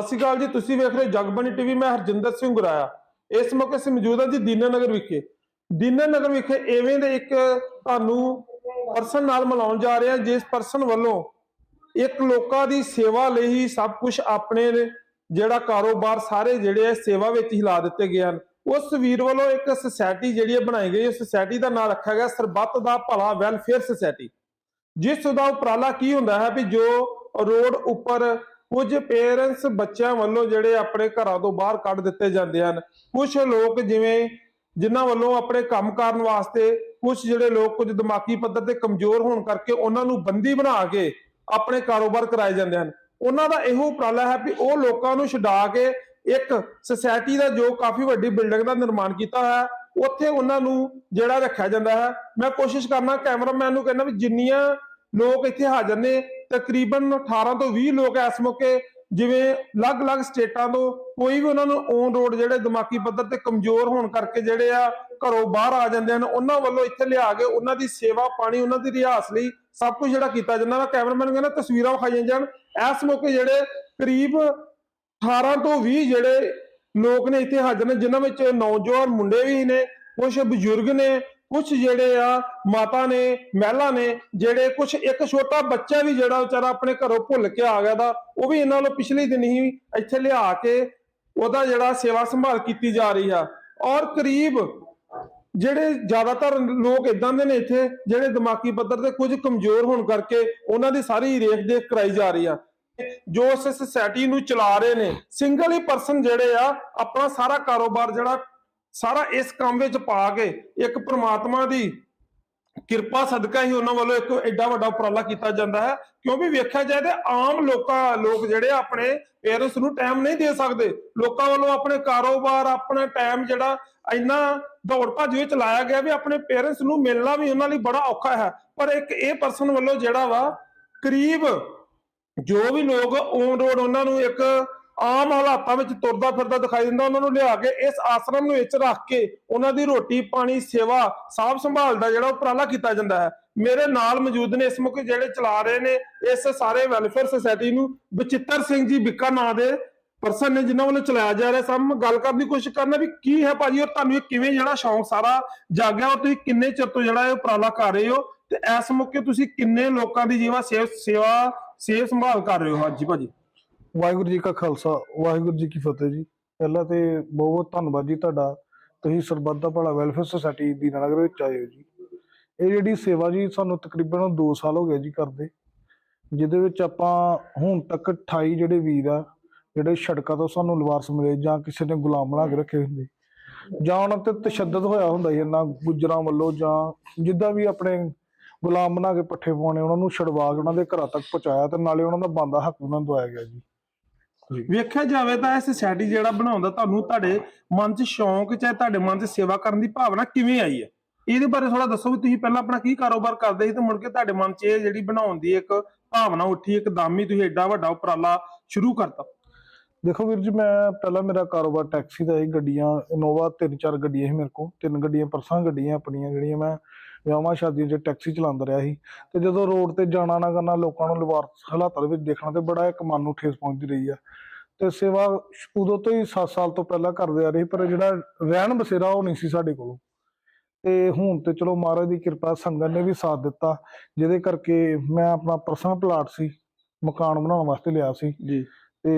ਸਤਿ ਸ਼੍ਰੀ ਅਕਾਲ ਜੀ, ਤੁਸੀਂ ਵੇਖ ਰਹੇ ਹੋ ਜਗਬਾਣੀ ਟੀਵੀ, ਮੈਂ ਹਰਜਿੰਦਰ ਸਿੰਘ ਗੁਰਾਇਆ। ਇਸ ਮੌਕੇ ਅਸੀਂ ਮੌਜੂਦ ਹਾਂ ਜੀ ਦੀਨਾਨਗਰ ਵਿਖੇ। ਦੀਨਾਨਗਰ ਵਿਖੇ ਐਵੇਂ ਦੇ ਇੱਕ ਤੁਹਾਨੂੰ ਪਰਸਨ ਨਾਲ ਮਿਲਾਉਣ ਜਾ ਰਹੇ ਹਾਂ ਜਿਸ ਪਰਸਨ ਵੱਲੋਂ ਇੱਕ ਲੋਕਾਂ ਦੀ ਸੇਵਾ ਲਈ ਹੀ ਸਭ ਕੁਝ ਆਪਣੇ ਜਿਹੜਾ ਕਾਰੋਬਾਰ ਸਾਰੇ ਜਿਹੜੇ ਆ ਸੇਵਾ ਵਿੱਚ ਹੀ ਲਾ ਦਿੱਤੇ ਗਏ ਹਨ। ਉਸ ਵੀਰ ਵੱਲੋਂ ਇੱਕ ਸੁਸਾਇਟੀ ਜਿਹੜੀ ਹੈ ਬਣਾਈ ਗਈ, ਉਸ ਸੁਸਾਇਟੀ ਦਾ ਨਾਮ ਰੱਖਿਆ ਗਿਆ ਸਰਬੱਤ ਦਾ ਭਲਾ ਵੈਲਫੇਅਰ ਸੁਸਾਇਟੀ ਜਿਸ ਦਾ ਉਪਰਾਲਾ ਕੀ ਹੁੰਦਾ ਹੈ ਵੀ ਜੋ ਰੋਡ ਉੱਪਰ ਕੁਝ ਪੇਰੈਂਟਸ ਬੱਚਿਆਂ ਵੱਲੋਂ ਜਿਹੜੇ ਆਪਣੇ ਘਰਾਂ ਤੋਂ ਬਾਹਰ ਕੱਢ ਦਿੱਤੇ ਜਾਂਦੇ ਹਨ। ਕੁਝ ਲੋਕ ਜਿਵੇਂ ਜਿਨ੍ਹਾਂ ਵੱਲੋਂ ਆਪਣੇ ਕੰਮ ਕਰਨ ਵਾਸਤੇ ਕੁਝ ਜਿਹੜੇ ਲੋਕ ਕੁਝ ਦਿਮਾਗੀ ਪੱਧਰ ਤੇ ਕਮਜ਼ੋਰ ਹੋਣ ਕਰਕੇ ਉਹਨਾਂ ਨੂੰ ਬੰਦੀ ਬਣਾ ਕੇ ਆਪਣੇ ਕਾਰੋਬਾਰ ਕਰਾਏ ਜਾਂਦੇ ਹਨ। ਉਹਨਾਂ ਦਾ ਇਹੋ ਉਪਰਾਲਾ ਹੈ ਵੀ ਉਹ ਲੋਕਾਂ ਨੂੰ ਛਡਾ ਕੇ ਇੱਕ ਸੁਸਾਇਟੀ ਦਾ ਜੋ ਕਾਫੀ ਵੱਡੀ ਬਿਲਡਿੰਗ ਦਾ ਨਿਰਮਾਣ ਕੀਤਾ ਹੈ, ਉੱਥੇ ਉਹਨਾਂ ਨੂੰ ਜਿਹੜਾ ਰੱਖਿਆ ਜਾਂਦਾ ਹੈ। ਮੈਂ ਕੋਸ਼ਿਸ਼ ਕਰਨਾ ਕੈਮਰਾਮੈਨ ਨੂੰ ਕਹਿੰਦਾ ਵੀ ਜਿੰਨੀਆਂ ਲੋਕ ਇੱਥੇ ਹਾਜ਼ਰ ਨੇ ਤਕਰੀਬਨ 18 ਤੋਂ 20 ਲੋਕ ਇਸ ਮੌਕੇ ਜਿਵੇਂ ਅਲੱਗ-ਅਲੱਗ ਸਟੇਟਾਂ ਤੋਂ ਕੋਈ ਵੀ ਉਹਨਾਂ ਨੂੰ ਔਨ ਰੋਡ ਜਿਹੜੇ ਦਿਮਾਗੀ ਪੱਧਰ ਤੇ ਕਮਜ਼ੋਰ ਹੋਣ ਕਰਕੇ ਜਿਹੜੇ ਆ ਘਰੋਂ ਬਾਹਰ ਆ ਜਾਂਦੇ ਹਨ, ਉਹਨਾਂ ਵੱਲੋਂ ਇੱਥੇ ਲਿਆ ਕੇ ਉਹਨਾਂ ਦੀ ਸੇਵਾ ਪਾਣੀ, ਉਹਨਾਂ ਦੀ ਰਿਹਾਸ ਲਈ ਸਭ ਕੁਝ ਜਿਹੜਾ ਕੀਤਾ ਜਾਂਦਾ। ਮੈਂ ਕੈਮਰਾਮੈਨ ਨੂੰ ਕਹਿੰਦਾ ਤਸਵੀਰਾਂ ਵਿਖਾਈਆਂ ਜਾਣ। ਇਸ ਮੌਕੇ ਜਿਹੜੇ ਕਰੀਬ 18 ਤੋਂ 20 ਜਿਹੜੇ ਲੋਕ ਨੇ ਇੱਥੇ ਹਾਜ਼ਰ ਨੇ, ਜਿਨ੍ਹਾਂ ਵਿੱਚ ਨੌਜਵਾਨ ਮੁੰਡੇ ਵੀ ਨੇ ਕੁਝ ਬਜ਼ੁਰਗ ਨੇ ਕੁਝ ਜਿਹੜੇ ਆ ਮਾਤਾ ਨੇ, ਮਹਿਲਾ ਨੇ, ਜਿਹੜੇ ਕੁਝ ਇੱਕ ਛੋਟਾ ਬੱਚਾ ਵੀ ਜਿਹੜਾ ਵਿਚਾਰਾ ਆਪਣੇ ਘਰੋਂ ਭੁੱਲ ਕੇ ਆ ਗਿਆ ਦਾ, ਉਹ ਵੀ ਇਹਨਾਂ ਨੂੰ ਪਿਛਲੇ ਦਿਨ ਹੀ ਇੱਥੇ ਲਿਆ ਕੇ ਉਹਦਾ ਜਿਹੜਾ ਸੇਵਾ ਸੰਭਾਲ ਕੀਤੀ ਜਾ ਰਹੀ ਆ। ਔਰ ਕਰੀਬ ਜਿਹੜੇ ਜ਼ਿਆਦਾਤਰ ਲੋਕ ਇਦਾਂ ਦੇ ਨੇ ਇੱਥੇ, ਜਿਹੜੇ ਦਿਮਾਗੀ ਪੱਧਰ ਤੇ ਕੁਝ ਕਮਜ਼ੋਰ ਹੋਣ ਕਰਕੇ ਉਹਨਾਂ ਦੀ ਸਾਰੀ ਰੇਖ ਦੇਖ ਕਰਾਈ ਜਾ ਰਹੀ ਆ। ਜੋ ਉਸ ਸੁਸਾਇਟੀ ਨੂੰ ਚਲਾ ਰਹੇ ਨੇ ਸਿੰਗਲ ਹੀ ਪਰਸਨ ਜਿਹੜੇ ਆ, ਆਪਣਾ ਸਾਰਾ ਕਾਰੋਬਾਰ ਜਿਹੜਾ ਸਾਰਾ ਇਸ ਕੰਮ ਵਿੱਚ ਪਾ ਕੇ ਇੱਕ ਪ੍ਰਮਾਤਮਾ ਦੀ ਕਿਰਪਾ, ਸਦਕਾ ਹੀ ਉਹਨਾਂ ਵੱਲੋਂ ਇੱਕ ਐਡਾ ਵੱਡਾ ਉਪਰਾਲਾ ਕੀਤਾ ਜਾਂਦਾ ਹੈ। ਕਿਉਂਕਿ ਵੇਖਿਆ ਜਾਏ ਤੇ ਆਮ ਲੋਕਾਂ, ਲੋਕ ਜਿਹੜੇ ਆਪਣੇ ਪੇਰੈਂਟਸ ਨੂੰ ਟਾਈਮ ਨਹੀਂ ਦੇ ਸਕਦੇ। ਲੋਕਾਂ ਵੱਲੋਂ ਆਪਣੇ ਕਾਰੋਬਾਰ, ਆਪਣਾ ਟਾਈਮ ਜਿਹੜਾ ਇੰਨਾ ਦੌੜ ਭੱਜ ਵਿੱਚ ਲਾਇਆ ਗਿਆ ਵੀ ਆਪਣੇ ਪੇਰੈਂਟਸ ਨੂੰ ਮਿਲਣਾ ਵੀ ਉਹਨਾਂ ਲਈ ਬੜਾ ਔਖਾ ਹੈ। ਪਰ ਇੱਕ ਇਹ ਪਰਸਨ ਵੱਲੋਂ ਜਿਹੜਾ ਵਾ, ਕਰੀਬ ਜੋ ਵੀ ਲੋਕ ਔਨ ਰੋਡ ਉਹਨਾਂ ਨੂੰ ਇੱਕ ਆਮ ਹਾਲਾਤਾਂ ਵਿੱਚ ਤੁਰਦਾ ਫਿਰਦਾ ਦਿਖਾਈ ਦਿੰਦਾ, ਉਹਨਾਂ ਨੂੰ ਲਿਆ ਕੇ ਇਸ ਆਸ਼ਰਮ ਨੂੰ ਵਿੱਚ ਰੱਖ ਕੇ ਉਹਨਾਂ ਦੀ ਰੋਟੀ, ਪਾਣੀ, ਸੇਵਾ ਸਾਫ਼ ਸੰਭਾਲ ਦਾ ਜਿਹੜਾ ਉਪਰਾਲਾ ਕੀਤਾ ਜਾਂਦਾ ਹੈ। ਮੇਰੇ ਨਾਲ ਮੌਜੂਦ ਨੇ ਇਸ ਮੌਕੇ ਜਿਹੜੇ ਚਲਾ ਰਹੇ ਨੇ ਇਸ ਸਾਰੇ ਵੈਲਫੇਅਰ ਸੁਸਾਇਟੀ ਨੂੰ, ਬਚਿੱਤਰ ਸਿੰਘ ਜੀ ਬਿੱਕਾ ਨਾਂ ਦੇ ਪਰਸਨ ਨੇ ਜਿਨ੍ਹਾਂ ਵੱਲੋਂ ਚਲਾਇਆ ਜਾ ਰਿਹਾ। ਸਭ ਗੱਲ ਕਰਨ ਦੀ ਕੋਸ਼ਿਸ਼ ਕਰਨਾ ਵੀ ਕੀ ਹੈ ਭਾਜੀ, ਔਰ ਤੁਹਾਨੂੰ ਇਹ ਕਿਵੇਂ ਜਿਹੜਾ ਸ਼ੌਂਕ ਸਾਰਾ ਜਾਗਿਆ, ਔਰ ਤੁਸੀਂ ਕਿੰਨੇ ਚਿਰ ਤੋਂ ਜਿਹੜਾ ਇਹ ਉਪਰਾਲਾ ਕਰ ਰਹੇ ਹੋ? ਤੇ ਇਸ ਮੌਕੇ ਤੁਸੀਂ ਕਿੰਨੇ ਲੋਕਾਂ ਦੀ ਜੀਵਾ ਸੇਵ, ਸੇਵਾ, ਸੇਵ ਸੰਭਾਲ ਕਰ ਰਹੇ ਹੋ ਹਾਂਜੀ ਭਾਜੀ? ਵਾਹਿਗੁਰੂ ਜੀ ਕਾ ਖਾਲਸਾ, ਵਾਹਿਗੁਰੂ ਜੀ ਕੀ ਫਤਿਹ ਜੀ। ਪਹਿਲਾਂ ਤੇ ਬਹੁਤ ਬਹੁਤ ਧੰਨਵਾਦ ਜੀ ਤੁਹਾਡਾ। ਤੁਸੀਂ ਸਰਬੱਤ ਦਾ ਭਲਾ ਵੈਲਫੇਅਰ ਸੁਸਾਇਟੀ ਦੀਨਾਨਗਰ ਵਿੱਚ ਆਏ ਹੋ ਜੀ। ਇਹ ਜਿਹੜੀ ਸੇਵਾ ਜੀ ਸਾਨੂੰ ਤਕਰੀਬਨ 2 ਸਾਲ ਹੋ ਗਏ ਜੀ ਕਰਦੇ। ਜਿਹਦੇ ਵਿੱਚ ਆਪਾਂ ਹੁਣ ਤੱਕ 28 ਜਿਹੜੇ ਵੀਰ ਆ, ਜਿਹੜੇ ਸੜਕਾਂ ਤੋਂ ਸਾਨੂੰ ਲਵਾਰਸ ਮਿਲੇ ਜਾਂ ਕਿਸੇ ਨੇ ਗੁਲਾਮ ਬਣਾ ਕੇ ਰੱਖੇ ਹੁੰਦੇ। ਜਾਂ ਉਹਨਾਂ ਤੇ ਤਸ਼ੱਦਦ ਹੋਇਆ ਹੁੰਦਾ ਸੀ ਇਹਨਾਂ ਗੁੱਜਰਾਂ ਵੱਲੋਂ ਜਾਂ ਜਿੱਦਾਂ ਵੀ ਆਪਣੇ ਗੁਲਾਮ ਬਣਾ ਕੇ ਪੱਠੇ ਪਾਉਣੇ, ਉਹਨਾਂ ਨੂੰ ਛਡਵਾ ਕੇ ਉਹਨਾਂ ਦੇ ਘਰਾਂ ਤੱਕ ਪਹੁੰਚਾਇਆ ਤੇ ਨਾਲੇ ਉਹਨਾਂ ਦਾ ਬੰਦਾ ਹੱਕ ਉਹਨਾਂ ਨੂੰ ਦਵਾਇਆ ਗਿਆ ਜੀ। ਵੇਖਿਆ ਜਾਵੇ ਤਾਂ ਇਹ ਸੁਸਾਇਟੀ ਜਿਹੜਾ ਬਣਾਉਂਦਾ ਤੁਹਾਨੂੰ ਤੁਹਾਡੇ ਮਨ 'ਚ ਸ਼ੌਂਕ ਚਾਹੇ ਤੁਹਾਡੇ ਮਨ 'ਚ ਸੇਵਾ ਕਰਨ ਦੀ ਭਾਵਨਾ ਕਿਵੇਂ ਆਈ ਹੈ? ਇਹਦੇ ਬਾਰੇ ਥੋੜਾ ਦੱਸੋ ਵੀ ਤੁਸੀਂ ਪਹਿਲਾਂ ਆਪਣਾ ਕੀ ਕਾਰੋਬਾਰ ਕਰਦੇ ਸੀ ਤੇ ਮੁੜ ਕੇ ਤੁਹਾਡੇ ਮਨ 'ਚ ਇਹ ਜਿਹੜੀ ਬਣਾਉਣ ਦੀ ਇੱਕ ਭਾਵਨਾ ਉੱਠੀ ਇੱਕਦਮ ਹੀ ਤੁਸੀਂ ਐਡਾ ਵੱਡਾ ਉਪਰਾਲਾ ਸ਼ੁਰੂ ਕਰਤਾ। ਦੇਖੋ ਵੀਰ ਜੀ ਮੈਂ ਪਹਿਲਾਂ ਮੇਰਾ ਕਾਰੋਬਾਰ ਟੈਕਸੀ ਦਾ ਸੀ ਗੱਡੀਆਂ ਇਨੋਵਾ ਤਿੰਨ ਚਾਰ ਗੱਡੀਆਂ ਸੀ ਮੇਰੇ ਕੋਲ ਤਿੰਨ ਗੱਡੀਆਂ ਪਰਸਾਂ ਗੱਡੀਆਂ ਆਪਣੀਆਂ ਜਿਹੜੀਆਂ ਮੈਂ ਵਿਆਹਾਂ ਸ਼ਾਦੀਆਂ 'ਚ ਟੈਕਸੀ ਚਲਾਉਂਦਾ ਰਿਹਾ ਸੀ ਤੇ ਜਦੋਂ ਰੋਡ ਤੇ ਜਾਣਾ ਨਾ ਕਰਨਾ ਲੋਕਾਂ ਨੂੰ ਲਵਾਰਸ ਹਾਲਾਤਾਂ ਦੇ ਵਿੱਚ ਦੇਖਣਾ ਤੇ ਬੜਾ ਇੱਕ ਮਨ ਨੂੰ ਠੇਸ ਪਹੁੰਚਦੀ ਰਹੀ ਆ। ਤੇ ਸੇਵਾ ਉਦੋਂ ਤੋਂ ਹੀ 7 ਸਾਲ ਤੋਂ ਪਹਿਲਾਂ ਕਰਦੇ ਆ ਰਹੇ ਪਰ ਜਿਹੜਾ ਰਹਿਣ ਬਸੇਰਾ ਉਹ ਨਹੀਂ ਸੀ ਸਾਡੇ ਕੋਲ। ਤੇ ਹੁਣ ਤੇ ਚਲੋ ਮਹਾਰਾਜ ਦੀ ਕਿਰਪਾ ਸੰਗਤ ਨੇ ਵੀ ਸਾਥ ਦਿੱਤਾ ਜਿਹਦੇ ਕਰਕੇ ਮੈਂ ਆਪਣਾ ਪਰਸਨਲ ਪਲਾਟ ਸੀ ਮਕਾਨ ਬਣਾਉਣ ਵਾਸਤੇ ਲਿਆ ਸੀ। ਜੀ। ਤੇ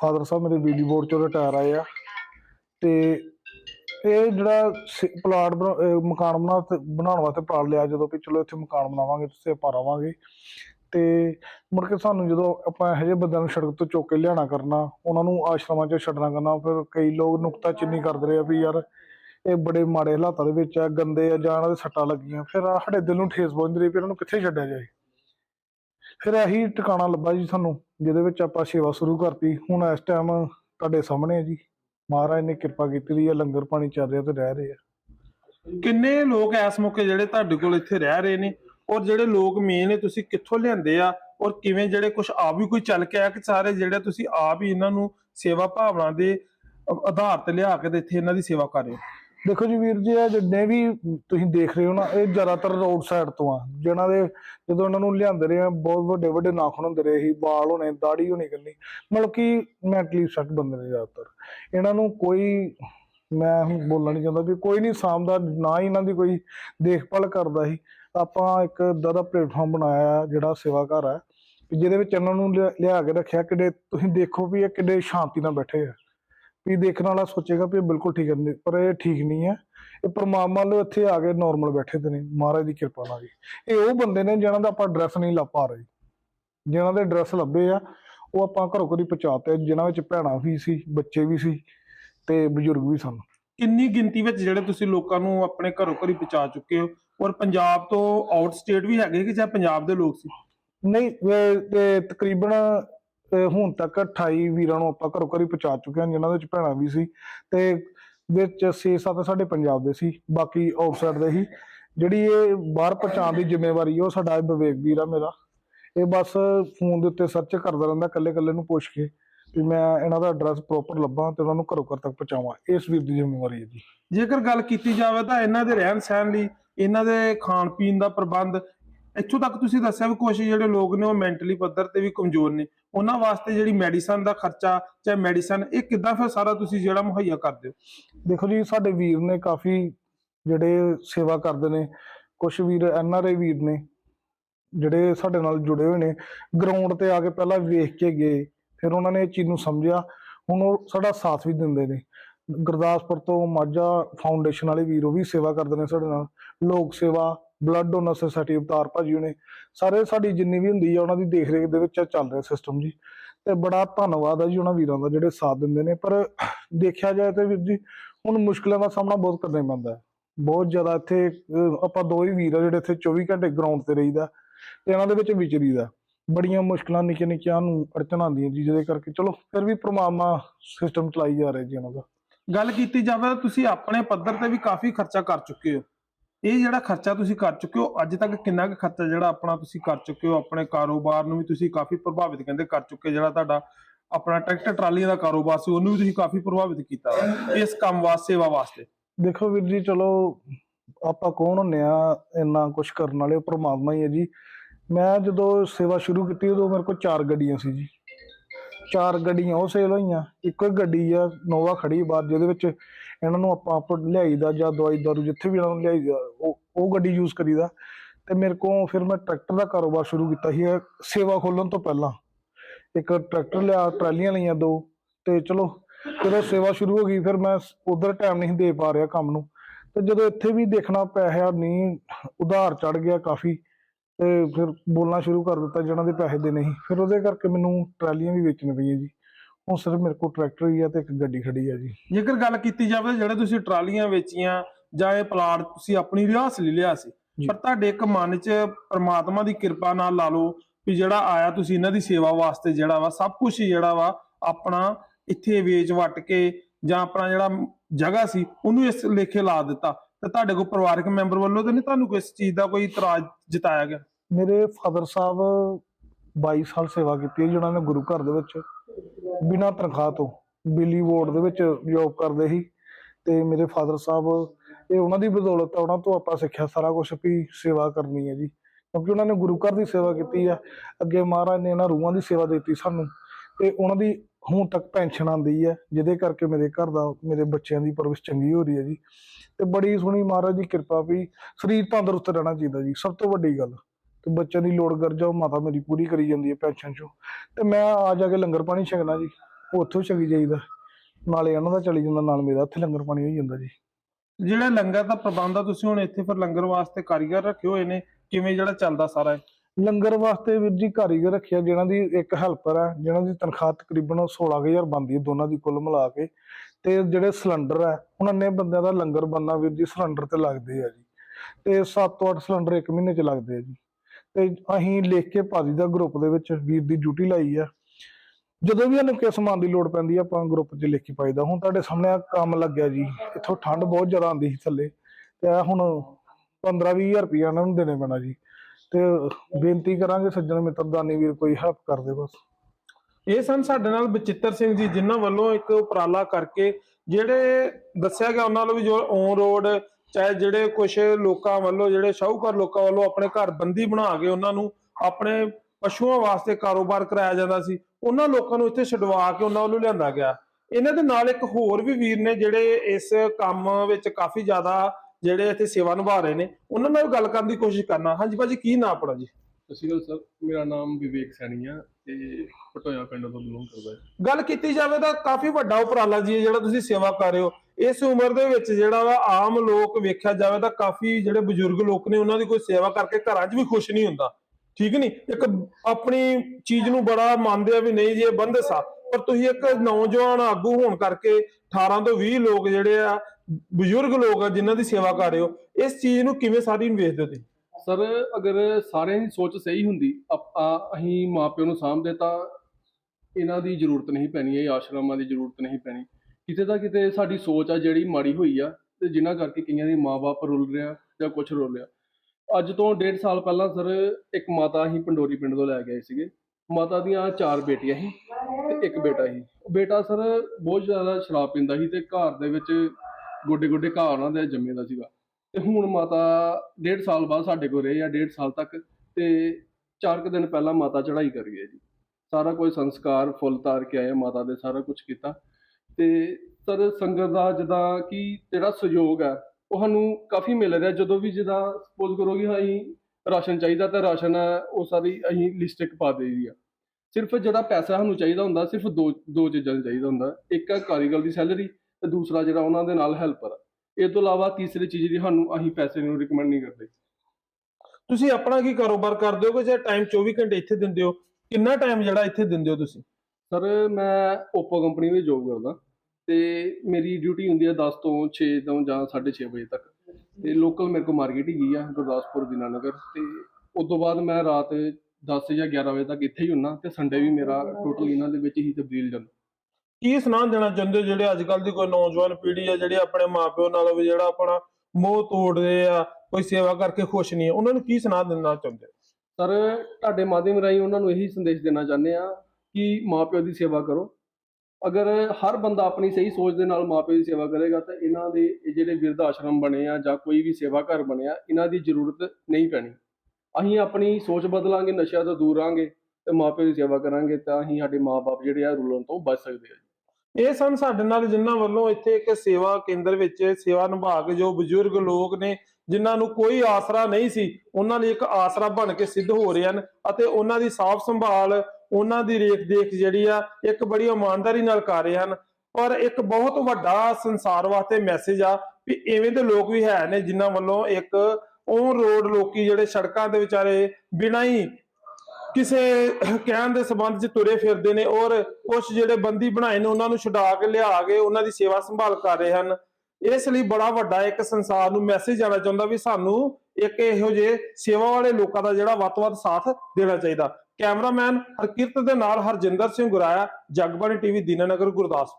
ਫਾਦਰ ਸਾਹਿਬ ਮੇਰੇ ਬਿਜਲੀ ਬੋਰਡ ਚੋਂ ਰਿਟਾਇਰ ਆਏ ਆ। ਤੇ ਇਹ ਜਿਹੜਾ ਪਲਾਟ ਬਣਾ- ਮਕਾਨ ਬਣਾ ਬਣਾਉਣ ਵਾਸਤੇ ਪਲਾਟ ਲਿਆ ਜਦੋਂ ਵੀ ਚਲੋ ਇੱਥੇ ਮਕਾਨ ਬਣਾਵਾਂਗੇ ਤੇ ਆਪਾਂ ਰਵਾਂਗੇ। ਤੇ ਮੁੜ ਕੇ ਸਾਨੂੰ ਜਦੋਂ ਆਪਾਂ ਇਹੋ ਜਿਹੇ ਬੰਦਿਆਂ ਨੂੰ ਸੜਕ ਤੋਂ ਚੁੱਕ ਕੇ ਲਿਆਣਾ ਕਰਨਾ, ਉਹਨਾਂ ਨੂੰ ਆਸ਼ਰਮਾਂ 'ਚ ਛੱਡਣਾ ਕਰਨਾ, ਫਿਰ ਕਈ ਲੋਕ ਨੁਕਤਾ ਚਿੰਨੀ ਕਰਦੇ ਰਹੇ ਆ ਵੀ ਯਾਰ ਇਹ ਬੜੇ ਮਾੜੇ ਹਾਲਾਤਾਂ ਦੇ ਵਿੱਚ ਆ, ਗੰਦੇ ਆ, ਜਾਂ ਇਹਨਾਂ ਦੇ ਸੱਟਾਂ ਲੱਗੀਆਂ। ਫਿਰ ਸਾਡੇ ਦਿਲ ਨੂੰ ਠੇਸ ਪਹੁੰਚਦੀ ਰਹੀ ਵੀ ਇਹਨਾਂ ਨੂੰ ਕਿੱਥੇ ਛੱਡਿਆ ਜਾਏ। ਫਿਰ ਇਹੀ ਟਿਕਾਣਾ ਲੱਭਾ ਜੀ ਸਾਨੂੰ, ਜਿਹਦੇ ਵਿੱਚ ਆਪਾਂ ਸੇਵਾ ਸ਼ੁਰੂ ਕਰਤੀ। ਹੁਣ ਇਸ ਟਾਈਮ ਤੁਹਾਡੇ ਸਾਹਮਣੇ ਹੈ ਜੀ। ਮਹਾਰਾਜ ਨੇ ਕਿਰਪਾ ਕੀਤੀ ਦੀ ਆ ਲੰਗਰ ਪਾਣੀ ਚੱਲ ਰਿਹਾ ਤੇ ਰਹਿ ਰਹੇ ਆ। ਕਿੰਨੇ ਲੋਕ ਇਸ ਮੌਕੇ ਜਿਹੜੇ ਤੁਹਾਡੇ ਕੋਲ ਇੱਥੇ ਰਹਿ ਰਹੇ ਨੇ ਔਰ ਜਿਹੜੇ ਲੋਕ ਮੇਨ ਨੇ, ਤੁਸੀਂ ਕਿੱਥੋਂ ਲਿਆਂਦੇ ਆ ਔਰ ਕਿਵੇਂ ਜਿਹੜੇ ਕੁਝ ਆਪ ਵੀ ਕੋਈ ਚੱਲ ਕੇ ਆ ਕਿ ਸਾਰੇ ਜਿਹੜੇ ਤੁਸੀਂ ਆਪ ਹੀ ਇਹਨਾਂ ਨੂੰ ਸੇਵਾ ਭਾਵਨਾ ਦੇ ਆਧਾਰ ਤੇ ਲਿਆ ਕੇ ਤੇ ਇੱਥੇ ਇਹਨਾਂ ਦੀ ਸੇਵਾ ਕਰ ਰਹੇ ਹੋ? ਦੇਖੋ ਜੀ ਵੀਰ ਜੀ, ਇਹ ਜਿੰਨੇ ਵੀ ਤੁਸੀਂ ਦੇਖ ਰਹੇ ਹੋ ਨਾ, ਇਹ ਜ਼ਿਆਦਾਤਰ ਰੋਡ ਸਾਈਡ ਤੋਂ ਆ। ਜਿਹਨਾਂ ਦੇ ਜਦੋਂ ਇਹਨਾਂ ਨੂੰ ਲਿਆਂਦੇ ਰਹੇ ਆ, ਬਹੁਤ ਵੱਡੇ ਵੱਡੇ ਨਾਖਣ ਹੁੰਦੇ ਰਹੇ ਸੀ, ਵਾਲ ਹੋਣੇ ਦਾੜੀ ਹੋਣੀ ਕਰਨੀ ਮਤਲਬ ਕਿ ਮੈਂਟਲੀ ਸੈੱਟ ਬੰਦੇ ਨੇ ਜ਼ਿਆਦਾਤਰ। ਇਹਨਾਂ ਨੂੰ ਕੋਈ, ਮੈਂ ਹੁਣ ਬੋਲਣਾ ਨਹੀਂ ਚਾਹੁੰਦਾ ਵੀ ਕੋਈ ਨਹੀਂ ਸਾਂਭਦਾ, ਨਾ ਹੀ ਇਹਨਾਂ ਦੀ ਕੋਈ ਦੇਖਭਾਲ ਕਰਦਾ ਸੀ। ਆਪਾਂ ਇੱਕ ਏਦਾਂ ਦਾ ਪਲੇਟਫਾਰਮ ਬਣਾਇਆ ਜਿਹੜਾ ਸੇਵਾ ਘਰ ਹੈ ਕਿ ਜਿਹਦੇ ਵਿੱਚ ਇਹਨਾਂ ਨੂੰ ਲਿਆ ਲਿਆ ਕੇ ਰੱਖਿਆ ਕਿਡੇ ਤੁਸੀਂ ਦੇਖੋ ਵੀ ਇਹ ਕਿੱਡੇ ਸ਼ਾਂਤੀ ਨਾਲ ਬੈਠੇ ਆ। ਵੀ ਦੇਖਣ ਵਾਲਾ ਸੋਚੇਗਾ ਵੀ ਬਿਲਕੁਲ ਠੀਕ ਨਹੀਂ ਪਰ ਇਹ ਠੀਕ ਨਹੀਂ ਹੈ। ਇਹ ਪਰਮਾਤਮਾ ਵੱਲੋਂ ਇੱਥੇ ਆ ਕੇ ਨਾਰਮਲ ਬੈਠੇ ਤੇ ਨੇ ਮਹਾਰਾਜ ਦੀ ਕਿਰਪਾ ਨਾਲ ਜੀ। ਇਹ ਉਹ ਬੰਦੇ ਨੇ ਜਿਹਨਾਂ ਦਾ ਆਪਾਂ ਐਡਰੈਸ ਨਹੀਂ ਲੱਭ ਪਾ ਰਹੇ। ਜਿਹਨਾਂ ਦੇ ਐਡਰੈਸ ਲੱਭੇ ਆ ਉਹ ਆਪਾਂ ਘਰੋਂ ਘਰੀ ਪਹੁੰਚਾਤੇ ਜਿਨ੍ਹਾਂ ਵਿੱਚ ਭੈਣਾਂ ਵੀ ਸੀ ਬੱਚੇ ਵੀ ਸੀ ਤੇ ਬਜ਼ੁਰਗ ਵੀ ਸਨ। ਕਿੰਨੀ ਗਿਣਤੀ ਵਿੱਚ ਜਿਹੜੇ ਤੁਸੀਂ ਲੋਕਾਂ ਨੂੰ ਆਪਣੇ ਘਰੋਂ ਘਰੀ ਪਹੁੰਚਾ ਚੁੱਕੇ ਹੋ? ਔਰ ਪੰਜਾਬ ਤੋਂ ਆਊਟ ਸਟੇਟ ਵੀ ਹੈਗੇ ਕਿ ਜਾਂ ਪੰਜਾਬ ਦੇ ਲੋਕ ਸੀ? ਨਹੀਂ ਇਹ ਤਕਰੀਬਨ ਅਹ ਹੁਣ ਤੱਕ 28 ਵੀਰਾਂ ਨੂੰ ਆਪਾਂ ਘਰੋਂ ਘਰੀ ਪਹੁੰਚਾ ਚੁੱਕੇ ਹਾਂ, ਜਿਨ੍ਹਾਂ ਦੇ ਵਿੱਚ ਭੈਣਾਂ ਵੀ ਸੀ। ਤੇ ਵਿੱਚ 6-7 ਸਾਡੇ ਪੰਜਾਬ ਦੇ ਸੀ, ਬਾਕੀ ਆਊਟਸਾਈਡ ਦੇ ਸੀ ਜਿਹੜੀ ਇਹ ਬਾਹਰ ਪਹੁੰਚਾਉਣ ਦੀ ਜ਼ਿੰਮੇਵਾਰੀ ਉਹ ਸਾਡਾ ਵਿਵੇਕ ਵੀਰ ਆ ਮੇਰਾ। ਇਹ ਬਸ ਫੋਨ ਦੇ ਉੱਤੇ ਸਰਚ ਕਰਦਾ ਰਹਿੰਦਾ ਕੱਲੇ ਕੱਲੇ ਨੂੰ ਪੁੱਛ ਕੇ ਵੀ ਮੈਂ ਇਹਨਾਂ ਦਾ ਐਡਰੈਸ ਪ੍ਰੋਪਰ ਲੱਭਾਂ ਤੇ ਉਹਨਾਂ ਨੂੰ ਘਰੋਂ ਘਰ ਤੱਕ ਪਹੁੰਚਾਵਾਂ। ਇਸ ਵੀਰ ਦੀ ਜ਼ਿੰਮੇਵਾਰੀ ਹੈ ਜੀ। ਜੇਕਰ ਗੱਲ ਕੀਤੀ ਜਾਵੇ ਤਾਂ ਇਹਨਾਂ ਦੇ ਰਹਿਣ ਸਹਿਣ ਲਈ ਇਹਨਾਂ ਦੇ ਖਾਣ ਪੀਣ ਦਾ ਪ੍ਰਬੰਧ ਇੱਥੋਂ ਤੱਕ ਤੁਸੀਂ ਦੱਸਿਆ ਵੀ ਕੁਝ ਜਿਹੜੇ ਲੋਕ ਨੇ ਉਹ ਮੈਂਟਲੀ ਪੱਧਰ ਤੇ ਵੀ ਕਮਜ਼ੋਰ ਨੇ, ਉਹਨਾਂ ਵਾਸਤੇ ਜਿਹੜੀ ਮੈਡੀਸਨ ਦਾ ਖਰਚਾ ਚਾਹੇ ਮੈਡੀਸਨ ਇਹ ਕਿੱਦਾਂ ਫਿਰ ਸਾਰਾ ਤੁਸੀਂ ਜਿਹੜਾ ਮੁਹੱਈਆ ਕਰਦੇ ਹੋ? ਦੇਖੋ ਜੀ, ਸਾਡੇ ਵੀਰ ਨੇ ਕਾਫੀ ਜਿਹੜੇ ਸੇਵਾ ਕਰਦੇ ਨੇ ਕੁਝ ਵੀਰ ਐਨ ਆਰ ਆਈ ਵੀਰ ਨੇ, ਜਿਹੜੇ ਸਾਡੇ ਨਾਲ ਜੁੜੇ ਹੋਏ ਨੇ ਗਰਾਊਂਡ ਤੇ ਆ ਕੇ ਪਹਿਲਾਂ ਵੇਖ ਕੇ ਗਏ, ਫਿਰ ਉਹਨਾਂ ਨੇ ਇਹ ਚੀਜ਼ ਨੂੰ ਸਮਝਿਆ, ਹੁਣ ਉਹ ਸਾਡਾ ਸਾਥ ਵੀ ਦਿੰਦੇ ਨੇ। ਗੁਰਦਾਸਪੁਰ ਤੋਂ ਮਾਝਾ ਫਾਊਂਡੇਸ਼ਨ ਵਾਲੇ ਵੀਰ ਉਹ ਵੀ ਸੇਵਾ ਕਰਦੇ ਨੇ ਸਾਡੇ ਨਾਲ, ਲੋਕ ਸੇਵਾ ਬਲੱਡ ਡੋਨਰ ਸੁਸਾਇਟੀ ਅਵਤਾਰ ਭਾਜੀ ਉਹਨੇ। ਸਾਰੇ ਸਾਡੀ ਜਿੰਨੀ ਵੀ ਹੁੰਦੀ ਆ, ਉਹਨਾਂ ਦੀ ਦੇਖ ਰੇਖ ਦੇ ਵਿੱਚ ਚੱਲ ਰਿਹਾ ਸਿਸਟਮ ਜੀ। ਤੇ ਬੜਾ ਧੰਨਵਾਦ ਹੈ ਜੀ ਉਹਨਾਂ ਵੀਰਾਂ ਦਾ ਜਿਹੜੇ ਸਾਥ ਦਿੰਦੇ ਨੇ। ਪਰ ਦੇਖਿਆ ਜਾਏ ਤੇ ਵੀਰ ਜੀ, ਹੁਣ ਮੁਸ਼ਕਲਾਂ ਦਾ ਸਾਹਮਣਾ ਬਹੁਤ ਕਰਨਾ ਪੈਂਦਾ ਹੈ। ਬਹੁਤ ਜ਼ਿਆਦਾ ਇੱਥੇ ਆਪਾਂ ਦੋ ਹੀ ਵੀਰ ਆ ਜਿਹੜੇ ਇੱਥੇ 24 ਘੰਟੇ ਗਰਾਊਂਡ ਤੇ ਰਹੀਦਾ ਤੇ ਇਹਨਾਂ ਦੇ ਵਿੱਚ ਵਿਚਰੀਦਾ ਬੜੀਆਂ ਮੁਸ਼ਕਲਾਂ ਨਿੱਕੀਆਂ ਨਿੱਕੀਆਂ ਨੂੰ ਅੜਚਨ ਆਉਂਦੀਆਂ ਜੀ ਜਿਹਦੇ ਕਰਕੇ। ਚਲੋ, ਫਿਰ ਵੀ ਪ੍ਰਮਾਤਮਾ ਸਿਸਟਮ ਚਲਾਈ ਜਾ ਰਿਹਾ ਜੀ ਉਹਨਾਂ ਦਾ। ਗੱਲ ਕੀਤੀ ਜਾਵੇ ਤਾਂ ਤੁਸੀਂ ਆਪਣੇ ਪੱਧਰ ਤੇ ਵੀ ਕਾਫੀ ਖਰਚਾ ਕਰ ਚੁੱਕੇ ਹੋ। ਇਹ ਜਿਹੜਾ ਖਰਚਾ ਤੁਸੀਂ ਕਰ ਚੁੱਕੇ ਹੋ, ਅੱਜ ਤੱਕ ਕਿੰਨਾ ਕੁ ਖਰਚਾ ਜਿਹੜਾ ਆਪਣਾ ਤੁਸੀਂ ਕਰ ਚੁੱਕੇ ਹੋ, ਆਪਣੇ ਕਾਰੋਬਾਰ ਨੂੰ ਵੀ ਤੁਸੀਂ ਕਾਫੀ ਪ੍ਰਭਾਵਿਤ ਕਹਿੰਦੇ ਕਰ ਚੁੱਕੇ ਜਿਹੜਾ ਤੁਹਾਡਾ ਆਪਣਾ ਟਰੈਕਟਰ ਟਰਾਲੀਆਂ ਦਾ ਕਾਰੋਬਾਰ ਸੀ, ਉਹਨੂੰ ਵੀ ਤੁਸੀਂ ਕਾਫੀ ਪ੍ਰਭਾਵਿਤ ਕੀਤਾ ਇਸ ਕੰਮ ਵਾਸਤੇ, ਸੇਵਾ ਵਾਸਤੇ। ਦੇਖੋ ਵੀਰ ਜੀ, ਚਲੋ ਆਪਾਂ ਕੌਣ ਹੁੰਨੇ ਆ, ਇੰਨਾ ਕੁਝ ਕਰਨ ਵਾਲੇ ਪਰਮਾਤਮਾ ਹੀ ਹੈ ਜੀ। ਮੈਂ ਜਦੋਂ ਸੇਵਾ ਸ਼ੁਰੂ ਕੀਤੀ, ਉਦੋਂ ਮੇਰੇ ਕੋਲ ਚਾਰ ਗੱਡੀਆਂ ਸੀ ਜੀ। ਚਾਰ ਗੱਡੀਆਂ ਉਹ ਸੇਲ ਹੋਈਆਂ, ਇੱਕੋ ਹੀ ਗੱਡੀ ਆ, ਨੋਵਾ ਖੜੀ ਬਾਹਰ ਜਿਹਦੇ ਵਿੱਚ ਇਹਨਾਂ ਨੂੰ ਆਪਾਂ ਆਪ ਲਿਆਈਦਾ ਜਾਂ ਦਵਾਈ ਦਾਰੂ ਜਿੱਥੇ ਵੀ ਇਹਨਾਂ ਨੂੰ ਲਿਆਈਦਾ, ਉਹ ਉਹ ਗੱਡੀ ਯੂਜ਼ ਕਰੀਦਾ। ਤੇ ਮੇਰੇ ਕੋਲ ਫਿਰ ਮੈਂ ਟਰੈਕਟਰ ਦਾ ਕਾਰੋਬਾਰ ਸ਼ੁਰੂ ਕੀਤਾ ਸੀ ਸੇਵਾ ਖੋਲਣ ਤੋਂ ਪਹਿਲਾਂ। ਇੱਕ ਟਰੈਕਟਰ ਲਿਆ, ਟਰਾਲੀਆਂ ਲਈਆਂ ਦੋ, ਤੇ ਚਲੋ ਜਦੋਂ ਸੇਵਾ ਸ਼ੁਰੂ ਹੋ ਗਈ, ਫਿਰ ਮੈਂ ਉਧਰ ਟਾਈਮ ਨਹੀਂ ਦੇ ਪਾ ਰਿਹਾ ਕੰਮ ਨੂੰ। ਤੇ ਜਦੋਂ ਇੱਥੇ ਵੀ ਦੇਖਣਾ ਪਿਆ ਨਹੀਂ, ਉਧਾਰ ਚੜ ਗਿਆ ਕਾਫੀ, ਤੇ ਫਿਰ ਬੋਲਣਾ ਸ਼ੁਰੂ ਕਰ ਦਿੱਤਾ, ਜਿਹਨਾਂ ਦੇ ਪੈਸੇ ਦੇ ਨਹੀਂ ਫਿਰ ਉਹਦੇ ਕਰਕੇ ਮੈਨੂੰ ਟਰਾਲੀਆਂ ਵੀ ਵੇਚਣੀਆਂ ਪਈਆਂ ਜੀ। ਹੁਣ ਸਿਰਫ ਮੇਰੇ ਕੋਲ ਟਰੈਕਟਰ ਹੀ ਆ ਤੇ ਇੱਕ ਗੱਡੀ ਖੜੀ ਆ ਜੀ। ਜੇਕਰ ਗੱਲ ਕੀਤੀ ਜਾਵੇ ਜਿਹੜੇ ਤੁਸੀਂ ਟਰਾਲੀਆਂ ਵੇਚੀਆਂ ਜਾਂ ਇਹ ਪਲਾਟ ਤੁਸੀਂ ਆਪਣੀ ਰਿਆਸ ਲਈ ਲਿਆ ਸੀ। ਪਰ ਤੁਹਾਡੇ ਇੱਕ ਮਨ 'ਚ ਪ੍ਰਮਾਤਮਾ ਦੀ ਕਿਰਪਾ ਨਾਲ ਲਾ ਲਓ ਵੀ ਜਿਹੜਾ ਆਇਆ ਤੁਸੀਂ ਇਹਨਾਂ ਦੀ ਸੇਵਾ ਵਾਸਤੇ ਜਿਹੜਾ ਵਾ ਸਭ ਕੁਝ ਜਿਹੜਾ ਵਾ ਆਪਣਾ ਇੱਥੇ ਵੇਚ ਵਟ ਕੇ ਜਾਂ ਆਪਣਾ ਜਿਹੜਾ ਜਗ੍ਹਾ ਸੀ ਉਹਨੂੰ ਇਸ ਲੇਖੇ ਲਾ ਦਿੱਤਾ। ਤੇ ਤੁਹਾਡੇ ਕੋਲ ਪਰਿਵਾਰਕ ਮੈਂਬਰ ਵੱਲੋਂ ਤਾਂ ਨਹੀਂ ਤੁਹਾਨੂੰ ਕੋਈ ਇਸ ਚੀਜ਼ ਦਾ ਕੋਈ ਇਤਰਾਜ਼ ਜਤਾਇਆ ਗਿਆ? ਮੇਰੇ ਫਾਦਰ ਸਾਹਿਬ 22 ਸਾਲ ਸੇਵਾ ਕੀਤੀ ਹੈ ਜਿਹਨਾਂ ਨੇ ਗੁਰੂ ਘਰ ਦੇ ਵਿੱਚ ਬਿਨਾਂ ਤਨਖਾਹ ਤੋਂ ਬਿਲੀ ਬੋਰਡ ਦੇ ਵਿੱਚ ਜੋਬ ਕਰਦੇ ਸੀ ਤੇ ਮੇਰੇ ਫਾਦਰ ਸਾਹਿਬ, ਇਹ ਉਹਨਾਂ ਦੀ ਬਦੌਲਤ ਆ, ਉਹਨਾਂ ਤੋਂ ਆਪਾਂ ਸਿੱਖਿਆ ਸਾਰਾ ਕੁਝ ਵੀ ਸੇਵਾ ਕਰਨੀ ਹੈ ਜੀ। ਕਿਉਂਕਿ ਉਹਨਾਂ ਨੇ ਗੁਰੂ ਘਰ ਦੀ ਸੇਵਾ ਕੀਤੀ ਆ, ਅੱਗੇ ਮਹਾਰਾਜ ਨੇ ਇਹਨਾਂ ਰੂਹਾਂ ਦੀ ਸੇਵਾ ਦਿੱਤੀ ਸਾਨੂੰ ਤੇ ਉਹਨਾਂ ਦੀ ਹੁਣ ਤੱਕ ਪੈਨਸ਼ਨ ਆਉਂਦੀ ਹੈ, ਜਿਹਦੇ ਕਰਕੇ ਮੇਰੇ ਘਰ ਦਾ, ਮੇਰੇ ਬੱਚਿਆਂ ਦੀ ਪਰਵਿਸ਼ ਚੰਗੀ ਹੋ ਰਹੀ ਹੈ ਜੀ। ਤੇ ਬੜੀ ਸੋਹਣੀ ਮਹਾਰਾਜ ਦੀ ਕਿਰਪਾ ਵੀ ਸਰੀਰ ਤੰਦਰੁਸਤ ਰਹਿਣਾ ਚਾਹੀਦਾ ਜੀ, ਸਭ ਤੋਂ ਵੱਡੀ ਗੱਲ। ਤੇ ਬੱਚਿਆਂ ਦੀ ਲੋੜ ਗਰਜਾ ਉਹ ਮਾਤਾ ਮੇਰੀ ਪੂਰੀ ਕਰੀ ਜਾਂਦੀ ਹੈ ਪੈਨਸ਼ਨ ਚੋਂ। ਤੇ ਮੈਂ ਆ ਜਾ ਕੇ ਲੰਗਰ ਪਾਣੀ ਛਕਣਾ ਜੀ ਉੱਥੋਂ ਛਕੀ ਜਾਈਦਾ। ਨਾਲੇ ਉਹਨਾਂ ਦਾ ਚਲੀ ਜਾਂਦਾ ਨਾਲ ਮੇਰਾ ਉੱਥੇ ਲੰਗਰ ਪਾਣੀ ਹੋਈ ਜਾਂਦਾ ਜੀ। ਜਿਹੜਾ ਲੰਗਰ ਦਾ ਪ੍ਰਬੰਧ ਆ ਤੁਸੀਂ ਹੁਣ ਇੱਥੇ ਫਿਰ ਲੰਗਰ ਵਾਸਤੇ ਕਾਰੀਗਰ ਰੱਖੇ ਹੋਏ ਨੇ ਕਿਵੇਂ ਜਿਹੜਾ ਚੱਲਦਾ ਸਾਰਾ ਇਹ? ਲੰਗਰ ਵਾਸਤੇ ਵੀਰ ਜੀ ਕਾਰੀਗਰ ਰੱਖਿਆ ਜਿਹਨਾਂ ਦੀ ਇੱਕ ਹੈਲਪਰ ਹੈ ਜਿਹਨਾਂ ਦੀ ਤਨਖਾਹ ਤਕਰੀਬਨ 16000 ਬਣਦੀ ਹੈ ਦੋਨਾਂ ਦੀ ਕੁੱਲ ਮਿਲਾ ਕੇ। ਤੇ ਜਿਹੜੇ ਸਿਲੰਡਰ ਹੈ ਉਹਨਾਂ ਨੇ ਬੰਦਿਆਂ ਦਾ ਲੰਗਰ ਬੰਨਾ ਵੀਰ ਜੀ ਸਿਲੰਡਰ ਤੇ ਲੱਗਦੇ ਆ ਜੀ। ਤੇ 7 ਤੋਂ 8 ਸਿਲੰਡਰ ਇੱਕ ਮਹੀਨੇ ਚ ਲੱਗਦੇ ਆ ਜੀ। ਤੇ ਅਸੀਂ ਲਿਖ ਕੇ ਪਾ ਦਾ ਗਰੁੱਪ ਦੇ ਵਿੱਚ, ਵੀਰ ਦੀ ਡਿਊਟੀ ਲਾਈ ਆ। ਜਦੋਂ ਵੀ ਇਹਨੂੰ ਕਿਸੇ ਸਮਾਨ ਦੀ ਲੋੜ ਪੈਂਦੀ ਆ, ਆਪਾਂ ਗਰੁੱਪ 'ਚ ਲਿਖ ਕੇ ਪਾਈਦਾ ਹੁਣ ਤੁਹਾਡੇ ਸਾਹਮਣੇ ਆਹ ਕੰਮ ਲੱਗਿਆ ਜੀ। ਇੱਥੋਂ ਠੰਡ ਬਹੁਤ ਜ਼ਿਆਦਾ ਆਉਂਦੀ ਸੀ ਥੱਲੇ। ਤੇ ਆ ਹੁਣ 15-20000 ਰੁਪਇਆ ਇਹਨਾਂ ਨੂੰ ਦੇਣੇ ਪੈਣਾ ਜੀ। ਤੇ ਬੇਨਤੀ ਕਰਾਂਗੇ ਸੱਜਣ ਮਿੱਤਰ, ਦਾਨੀ ਵੀਰ ਕੋਈ ਹੈਲਪ ਕਰ ਦੇ ਬਸ। ਇਹ ਸਨ ਸਾਡੇ ਨਾਲ ਬਚਿੱਤਰ ਸਿੰਘ ਜੀ, ਜਿਨ੍ਹਾਂ ਵੱਲੋਂ ਇੱਕ ਉਪਰਾਲਾ ਕਰਕੇ, ਜਿਹੜੇ ਦੱਸਿਆ ਗਿਆ ਉਹਨਾਂ ਨੂੰ ਵੀ ਜੋ ਔਨ ਰੋਡ ਚਾਹੇ ਜਿਹੜੇ ਕੁਝ ਲੋਕਾਂ ਵੱਲੋਂ ਜਿਹੜੇ ਸ਼ਾਹੂਕਾਰ ਲੋਕਾਂ ਵੱਲੋਂ ਆਪਣੇ ਘਰ ਬੰਦੀ ਬਣਾ ਕੇ ਉਹਨਾਂ ਨੂੰ ਆਪਣੇ ਪਸ਼ੂਆਂ ਵਾਸਤੇ ਕਾਰੋਬਾਰ ਕਰਾਇਆ ਜਾਂਦਾ ਸੀ ਉਹਨਾਂ ਲੋਕਾਂ ਨੂੰ ਇੱਥੇ ਛਡਵਾ ਕੇ ਉਹਨਾਂ ਵੱਲੋਂ ਲਿਆਂਦਾ ਗਿਆ। ਇਹਨਾਂ ਦੇ ਨਾਲ ਇੱਕ ਹੋਰ ਵੀ ਵੀਰ ਨੇ ਜਿਹੜੇ ਇਸ ਕੰਮ ਵਿੱਚ ਕਾਫੀ ਜ਼ਿਆਦਾ ਜਿਹੜੇ ਇੱਥੇ ਸੇਵਾ ਨਿਭਾ ਰਹੇ ਨੇ ਉਹਨਾਂ ਨਾਲ ਗੱਲ ਕਰਨ ਦੀ ਕੋਸ਼ਿਸ਼ ਕਰਨਾ। ਹਾਂਜੀ ਭਾਜੀ ਕੀ ਨਾਮ ਆਪਣਾ ਜੀ? ਸਤਿ ਸ਼੍ਰੀ ਅਕਾਲ ਸਰ ਮੇਰਾ ਨਾਮ ਵਿਵੇਕ ਸੈਣੀ ਆ ਤੇ ਪਟੋਇਆ ਪਿੰਡ ਤੋਂ ਬਿਲੋਂਗ ਕਰਦਾ ਗੱਲ ਕੀਤੀ ਜਾਵੇ ਤਾਂ ਕਾਫੀ ਵੱਡਾ ਉਪਰਾਲਾ ਜੀ ਜਿਹੜਾ ਤੁਸੀਂ ਸੇਵਾ ਕਰ ਰਹੇ ਹੋ। ਇਸ ਉਮਰ ਦੇ ਵਿੱਚ ਜਿਹੜਾ ਵਾ ਆਮ ਲੋਕ ਵੇਖਿਆ ਜਾਵੇ ਤਾਂ ਕਾਫੀ ਜਿਹੜੇ ਬਜ਼ੁਰਗ ਲੋਕ ਨੇ ਉਹਨਾਂ ਦੀ ਕੋਈ ਸੇਵਾ ਕਰਕੇ ਘਰਾਂ 'ਚ ਵੀ ਖੁਸ਼ ਨਹੀਂ ਹੁੰਦਾ। ਠੀਕ ਨਹੀਂ? ਇੱਕ ਆਪਣੀ ਚੀਜ਼ ਨੂੰ ਬੜਾ ਮੰਨਦੇ ਆ ਵੀ ਨਹੀਂ ਜੀ, ਇਹ ਬੰਦਸ ਆ ਪਰ ਤੁਸੀਂ ਇੱਕ ਨੌਜਵਾਨ ਆਗੂ ਹੋਣ ਕਰਕੇ 18 ਤੋਂ 20 ਲੋਕ ਜਿਹੜੇ ਆ, ਬਜ਼ੁਰਗ ਲੋਕ ਆ, ਜਿਨ੍ਹਾਂ ਦੀ ਸੇਵਾ ਕਰ ਰਹੇ ਹੋ, ਇਸ ਚੀਜ਼ ਨੂੰ ਕਿਵੇਂ ਸਾਰੀ ਨੂੰ ਵੇਖਦੇ ਹੋ ਤੁਸੀਂ? ਸਰ, ਅਗਰ ਸਾਰਿਆਂ ਦੀ ਸੋਚ ਸਹੀ ਹੁੰਦੀ ਆਪਾਂ ਅਸੀਂ ਮਾਪਿਆਂ ਨੂੰ ਸਾਂਭਦੇ ਤਾਂ ਇਹਨਾਂ ਦੀ ਜ਼ਰੂਰਤ ਨਹੀਂ ਪੈਣੀ, ਇਹ ਆਸ਼ਰਮਾਂ ਦੀ ਜ਼ਰੂਰਤ ਨਹੀਂ ਪੈਣੀ। ਕਿਤੇ ਤਾਂ ਕਿਤੇ ਸਾਡੀ ਸੋਚ ਆ ਜਿਹੜੀ ਮਾੜੀ ਹੋਈ ਆ ਤੇ ਜਿਨ੍ਹਾਂ ਕਰਕੇ ਕਈਆਂ ਦੇ ਮਾਪੇ ਰੁੱਲ ਰਿਹਾ ਜਾਂ ਕੁਝ ਰੁੱਲ ਰਿਹਾ। ਅੱਜ ਤੋਂ ਡੇਢ ਸਾਲ ਪਹਿਲਾਂ ਸਰ ਇੱਕ ਮਾਤਾ ਅਸੀਂ ਪੰਡੋਰੀ ਪਿੰਡ ਤੋਂ ਲੈ ਕੇ ਆਏ ਸੀਗੇ। ਮਾਤਾ ਦੀਆਂ ਚਾਰ ਬੇਟੀਆਂ ਸੀ ਤੇ ਇੱਕ ਬੇਟਾ ਸੀ। ਬੇਟਾ ਸਰ ਬਹੁਤ ਜ਼ਿਆਦਾ ਸ਼ਰਾਬ ਪੀਂਦਾ ਸੀ ਤੇ ਘਰ ਦੇ ਵਿੱਚ ਗੋਡੇ ਗੋਡੇ ਘਾਹ ਉਹਨਾਂ ਦੇ ਜੰਮੇ ਦਾ ਸੀਗਾ। ਤੇ ਹੁਣ ਮਾਤਾ ਡੇਢ ਸਾਲ ਬਾਅਦ ਸਾਡੇ ਕੋਲ ਰਹੇ ਆ, ਡੇਢ ਸਾਲ ਤੱਕ ਤੇ ਚਾਰ ਕੁ ਦਿਨ ਪਹਿਲਾਂ ਮਾਤਾ ਚੜ੍ਹਾਈ ਕਰ ਗਈ ਹੈ ਜੀ। ਸਾਰਾ ਕੋਈ ਸੰਸਕਾਰ, ਫੁੱਲ ਤਾਰ ਕੇ ਆਏ ਮਾਤਾ ਦੇ ਸਾਰਾ ਕੁਝ ਕੀਤਾ। ਤੇ ਸਰ ਸੰਗਤ ਦਾ ਜਿੱਦਾਂ ਕਿ ਜਿਹੜਾ ਸਹਿਯੋਗ ਹੈ ਉਹ ਸਾਨੂੰ ਕਾਫੀ ਮਿਲ ਰਿਹਾ। ਜਦੋਂ ਵੀ ਜਿੱਦਾਂ ਸਪੋਜ਼ ਕਰੋ ਕਿ ਹਾਂ ਅਸੀਂ ਰਾਸ਼ਨ ਚਾਹੀਦਾ ਤਾਂ ਰਾਸ਼ਨ ਉਹ ਸਾਰੀ ਅਸੀਂ ਲਿਸਟ ਇੱਕ ਪਾ ਦੇਈ ਆ। ਸਿਰਫ ਜਿਹੜਾ ਪੈਸਾ ਸਾਨੂੰ ਚਾਹੀਦਾ ਹੁੰਦਾ ਸਿਰਫ ਦੋ ਦੋ ਚੀਜ਼ਾਂ ਚਾਹੀਦਾ ਹੁੰਦਾ। ਇੱਕ ਹੈ ਕਾਰੀਗਰ ਦੀ ਸੈਲਰੀ ਤੇ ਦੂਸਰਾ ਜਿਹੜਾ ਉਹਨਾਂ ਦੇ ਨਾਲ ਹੈਲਪਰ। ਇਹ ਤੋਂ ਇਲਾਵਾ ਤੀਸਰੀ ਚੀਜ਼ ਦੀ ਸਾਨੂੰ ਅਸੀਂ ਪੈਸੇ ਨੂੰ ਰਿਕਮੈਂਡ ਨਹੀਂ ਕਰਦੇ। ਤੁਸੀਂ ਆਪਣਾ ਕੀ ਕਾਰੋਬਾਰ ਕਰਦੇ ਹੋ ਕਿ ਜਾਂ ਟਾਈਮ 24 ਘੰਟੇ ਇੱਥੇ ਦਿੰਦੇ ਹੋ? ਕਿੰਨਾ ਟਾਈਮ ਜਿਹੜਾ ਇੱਥੇ ਦਿੰਦੇ ਹੋ ਤੁਸੀਂ? ਸਰ ਮੈਂ ਓਪੋ ਕੰਪਨੀ ਵਿੱਚ ਜੋਬ ਕਰਦਾ। ਤੇ ਮੇਰੀ ਡਿਊਟੀ ਹੁੰਦੀ ਹੈ 10 ਤੋਂ 6 ਤੋਂ ਜਾਂ 6:30 ਵਜੇ ਤੱਕ। ਤੇ ਲੋਕਲ ਮੇਰੇ ਕੋਲ ਮਾਰਕੀਟ ਹੈਗੀ ਆ ਗੁਰਦਾਸਪੁਰ ਦੀਨਾਨਗਰ। ਤੇ ਉਸ ਤੋਂ ਬਾਅਦ ਮੈਂ ਰਾਤ 10 ਜਾਂ 11 ਵਜੇ ਤੱਕ ਇੱਥੇ ਹੀ ਹੁੰਨਾ ਤੇ ਸੰਡੇ ਵੀ ਮੇਰਾ ਟੋਟਲ ਇਹਨਾਂ ਦੇ ਵਿੱਚ ਹੀ ਤਬਦੀਲ ਜਾਂਦਾ ਕੀ ਸੁਣਾ ਦੇਣਾ ਚਾਹੁੰਦੇ ਹੋ ਜਿਹੜੇ ਅੱਜ ਕੱਲ ਦੀ ਕੋਈ ਨੌਜਵਾਨ ਪੀੜ੍ਹੀ ਆ ਜਿਹੜੇ ਆਪਣੇ ਮਾਪਿਓ ਨਾਲ ਵੀ ਜਿਹੜਾ ਆਪਣਾ ਮੋਹ ਤੋੜਦੇ ਆ ਕੋਈ ਸੇਵਾ ਕਰਕੇ ਖੁਸ਼ ਨਹੀਂ ਹੈ ਉਹਨਾਂ ਨੂੰ ਕੀ ਸੁਣਾ ਦੇਣਾ ਚਾਹੁੰਦੇ ਹੋ? ਸਰ ਤੁਹਾਡੇ ਮਾਧਿਅਮ ਰਾਹੀਂ ਉਹਨਾਂ ਨੂੰ ਇਹੀ ਸੰਦੇਸ਼ ਦੇਣਾ ਚਾਹੁੰਦੇ ਆ ਕਿ ਮਾਪਿਓ ਦੀ ਸੇਵਾ ਕਰੋ। ਅਗਰ ਹਰ ਬੰਦਾ ਆਪਣੀ ਸਹੀ ਸੋਚ ਦੇ ਨਾਲ ਮਾਪਿਓ ਦੀ ਸੇਵਾ ਕਰੇਗਾ ਤਾਂ ਇਹਨਾਂ ਦੇ ਇਹ ਜਿਹੜੇ ਬਿਰਧ ਆਸ਼ਰਮ ਬਣੇ ਆ ਜਾਂ ਕੋਈ ਵੀ ਸੇਵਾ ਘਰ ਬਣਿਆ ਇਹਨਾਂ ਦੀ ਜ਼ਰੂਰਤ ਨਹੀਂ ਪੈਣੀ। ਅਸੀਂ ਆਪਣੀ ਸੋਚ ਬਦਲਾਂਗੇ, ਨਸ਼ਿਆਂ ਤੋਂ ਦੂਰ ਰਾਂਗੇ ਤੇ ਮਾਪਿਓ ਦੀ ਸੇਵਾ ਕਰਾਂਗੇ ਤਾਂ ਅਸੀਂ ਸਾਡੇ ਮਾਪੇ ਜਿਹੜੇ ਆ ਰੁਲਣ ਤੋਂ ਬਚ ਸਕਦੇ ਆ ਇਹ ਸਨ ਸਾਡੇ ਨਾਲ ਜਿਨ੍ਹਾਂ ਵੱਲੋਂ ਇੱਥੇ ਇੱਕ ਸੇਵਾ ਕੇਂਦਰ ਵਿੱਚ ਸੇਵਾ ਨਿਭਾ ਕੇ ਜੋ ਬਜ਼ੁਰਗ ਲੋਕ ਨੇ, ਜਿਨ੍ਹਾਂ ਨੂੰ ਕੋਈ ਆਸਰਾ ਨਹੀਂ ਸੀ, ਉਹਨਾਂ ਲਈ ਇੱਕ ਆਸਰਾ ਬਣ ਕੇ ਸਿੱਧ ਹੋ ਰਹੇ ਹਨ ਅਤੇ ਉਹਨਾਂ ਦੀ ਸਾਫ਼ ਸੰਭਾਲ ਉਹਨਾਂ ਦੀ ਰੇਖ ਦੇਖ ਜਿਹੜੀ ਆ, ਇੱਕ ਬੜੀ ਇਮਾਨਦਾਰੀ ਨਾਲ ਕਰ ਰਹੇ ਹਨ ਔਰ ਇੱਕ ਬਹੁਤ ਵੱਡਾ ਸੰਸਾਰ ਵਾਸਤੇ ਮੈਸੇਜ ਆ ਵੀ ਐਵੇਂ ਦੇ ਲੋਕ ਵੀ ਹੈ ਨੇ ਜਿਨ੍ਹਾਂ ਵੱਲੋਂ ਇੱਕ ਔਨ ਰੋਡ ਲੋਕੀ ਜਿਹੜੇ ਸੜਕਾਂ ਦੇ ਵਿਚਾਰੇ ਬਿਨਾਂ ਹੀ ਕਿਸੇ ਕਹਿਣ ਦੇ ਸਬੰਧ 'ਚ ਤੁਰੇ ਫਿਰਦੇ ਨੇ ਔਰ ਕੁਝ ਜਿਹੜੇ ਬੰਦੀ ਬਣਾਏ ਨੇ ਉਹਨਾਂ ਨੂੰ ਛੁਡਾ ਕੇ ਲਿਆ ਕੇ ਉਹਨਾਂ ਦੀ ਸੇਵਾ ਸੰਭਾਲ ਕਰ ਰਹੇ ਹਨ। ਇਸ ਲਈ ਬੜਾ ਵੱਡਾ ਇੱਕ ਸੰਸਾਰ ਨੂੰ ਮੈਸੇਜ ਜਾਣਾ ਚਾਹੁੰਦਾ ਵੀ ਸਾਨੂੰ ਇੱਕ ਇਹੋ ਜਿਹੇ ਸੇਵਾ ਵਾਲੇ ਲੋਕਾਂ ਦਾ ਜਿਹੜਾ ਵੱਧ ਤੋਂ ਵੱਧ ਸਾਥ ਦੇਣਾ ਚਾਹੀਦਾ। ਕੈਮਰਾਮੈਨ ਹਰਕਿਰਤ ਦੇ ਨਾਲ ਹਰਜਿੰਦਰ ਸਿੰਘ ਗੁਰਾਇਆ ਜਗਬਾਣੀ ਟੀਵੀ ਦੀਨਾਨਗਰ ਗੁਰਦਾਸਪੁਰ।